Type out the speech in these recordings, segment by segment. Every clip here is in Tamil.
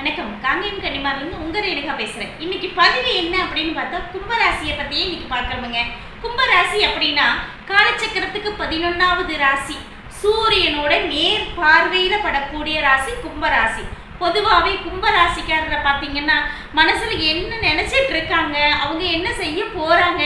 வணக்கம். காங்கேயம் கன்னிமார்லேருந்து உங்க ரேணுகா பேசுகிறேன் இன்னைக்கு பதிவு என்ன அப்படின்னு பார்த்தா கும்பராசியை பற்றியே இன்னைக்கு பார்க்குறோமுங்க. கும்பராசி அப்படின்னா காலச்சக்கரத்துக்கு பதினொன்றாவது ராசி. சூரியனோட நேர் பார்வையில் படக்கூடிய ராசி கும்பராசி. பொதுவாகவே கும்பராசிக்காரரை பார்த்தீங்கன்னா மனசில் என்ன நினச்சிட்டு இருக்காங்க அவங்க என்ன செய்ய போகிறாங்க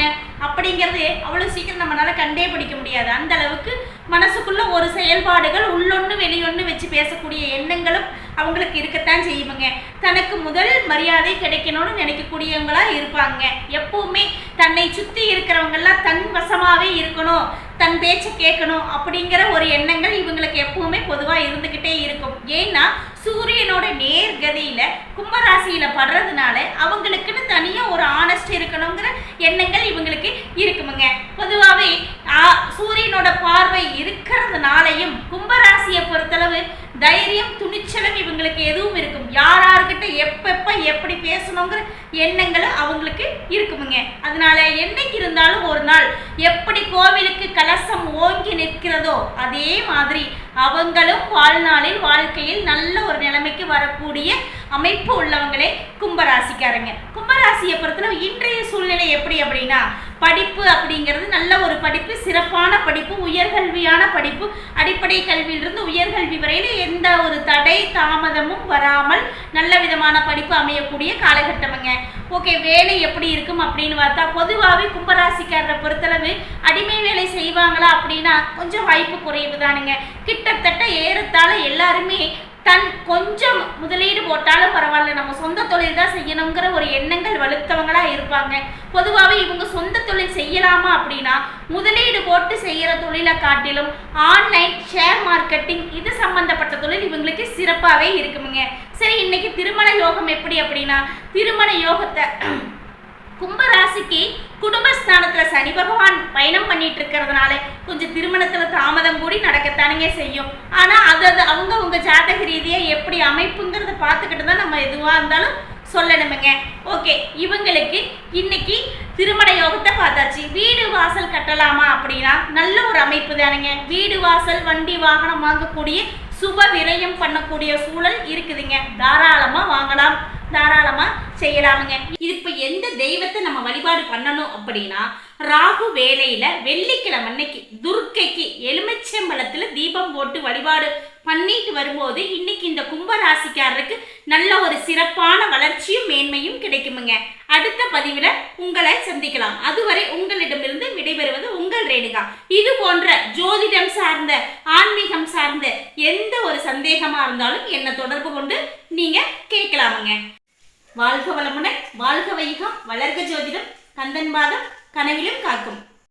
அப்படிங்கிறது அவ்வளோ சீக்கிரம் நம்மளால் கண்டே பிடிக்க முடியாது. அந்த அளவுக்கு மனசுக்குள்ள ஒரு செயல்பாடுகள் உள்ளொன்று வெளியொன்று வச்சு பேசக்கூடிய எண்ணங்களும் அவங்களுக்கு இருக்கத்தான் செய்வாங்க தனக்கு முதல் மரியாதை கிடைக்கணும்னு நினைக்கக்கூடியவங்களா இருப்பாங்க. எப்பவுமே தன்னை சுற்றி இருக்கிறவங்கெல்லாம் தன் வசமாவே இருக்கணும் தன் பேச்சை கேட்கணும் அப்படிங்கிற ஒரு எண்ணங்கள் இவங்களுக்கு எப்பவுமே பொதுவாக இருந்துக்கிட்டே இருக்கும். ஏன்னா சூரியனோட நேர்கதியில கும்பராசியில படுறதுனால அவங்களுக்குன்னு தனியா ஒரு ஆனஸ்ட் இருக்கணுங்கிற எண்ணங்கள் இவங்களுக்கு இருக்குமுங்க. பொதுவாக நாளையும் கும்பராசியை பொறுத்தளவு தைரியம் துணிச்சலும் இவங்களுக்கு எதுவும் இருக்கும். யார் யார்கிட்ட எப்பப்ப எப்படி பேசணுங்கிற எண்ணங்களும் அவங்களுக்கு இருக்குமுங்க. அதனால என்னைக்கு இருந்தாலும் ஒரு நாள் எப்படி கோவிலுக்கு கலசம் ஓங்கி நிற்கிறதோ அதே மாதிரி அவங்களும் வாழ்நாளில் வாழ்க்கையில் நல்ல ஒரு நிலைமைக்கு வரக்கூடிய அமைப்பு உள்ளவங்களே கும்பராசிக்காரங்க. கும்பராசியை பொறுத்தளவு இன்றைய சூழ்நிலை எப்படி அப்படின்னா படிப்பு அப்படிங்கிறது நல்ல ஒரு படிப்பு சிறப்பான படிப்பு உயர்கல்வியான படிப்பு. அடிப்படை கல்வியிலிருந்து உயர்கல்வி வரையில் எந்த ஒரு தடை தாமதமும் வராமல் நல்ல விதமான படிப்பு அமையக்கூடிய காலகட்டமுங்க. ஓகே வேலை எப்படி இருக்கும் அப்படின்னு பார்த்தா பொதுவாகவே கும்பராசிக்காரரை பொறுத்தளவு அடிமை வேலை செய்வாங்களா அப்படின்னா கொஞ்சம் வாய்ப்பு குறைவு தானுங்க. கிட்டத்தட்ட ஏறத்தாழ எல்லாருமே தன் கொஞ்சம் முதலீடு போட்டாலும் பரவாயில்ல சொந்த தொழில் தான் செய்யணுங்கிற ஒரு எண்ணங்கள் வலுத்தவங்களா இருப்பாங்க. பொதுவாகவே இவங்க சொந்த தொழில் செய்யலாமா அப்படின்னா முதலீடு போட்டு செய்கிற தொழிலை காட்டிலும் ஆன்லைன் ஷேர் மார்க்கெட்டிங் இது சம்பந்தப்பட்ட தொழில் இவங்களுக்கு சிறப்பாகவே இருக்குமுங்க. சரி இன்னைக்கு திருமண யோகம் எப்படி அப்படின்னா திருமண யோகத்தை கும்பராசிக்கு குடும்பஸ்தானத்தில் சனி பகவான் பயணம் பண்ணிட்டு இருக்கிறதுனால கொஞ்சம் திருமணத்தில் தாமதம் கூடி நடக்கத்தானுங்க செய்யும். ஆனால் அது அது அவங்க ஜாதக ரீதியாக எப்படி அமைப்புங்கிற பார்த்துக்கிட்டு தான் நம்ம எதுவாக இருந்தாலும் சொல்லணுமுங்க. ஓகே இவங்களுக்கு இன்னைக்கு திருமண யோகத்தை பார்த்தாச்சு. வீடு வாசல் கட்டலாமா அப்படின்னா நல்ல ஒரு அமைப்பு தானுங்க. வீடு வாசல் வண்டி வாகனம் வாங்கக்கூடிய சுப விரயம் பண்ணக்கூடிய சூழல் இருக்குதுங்க. தாராளமாக வாங்கலாம் தாராளமாக செய்யலாமுங்க. இப்போ எந்த தெய்வத்தை நம்ம வழிபாடு பண்ணணும் அப்படின்னா ராகு வேலையில வெள்ளிக்கிழமை அன்னைக்கு துர்க்கைக்கு எலுமிச்சம்பழத்துல தீபம் போட்டு வழிபாடு பண்ணிட்டு வரும்போது இன்னைக்கு இந்த கும்பராசிக்காரருக்கு நல்ல ஒரு சிறப்பான வளர்ச்சியும் மேன்மையும் கிடைக்குமுங்க. அடுத்த பதிவில் உங்களை சந்திக்கலாம். அதுவரை உங்களிடமிருந்து விடைபெறுவது உங்கள் ரேணுகா. இது போன்ற ஜோதிடம் சார்ந்த ஆன்மீகம் சார்ந்த எந்த ஒரு சந்தேகமா இருந்தாலும் என்னை தொடர்பு கொண்டு நீங்க கேட்கலாமுங்க. வாழ்க வளமுடன் வாழ்க வைகம் வளர்க ஜோதிடம் கந்தன் பாதம் கனவிலும் காக்கும்.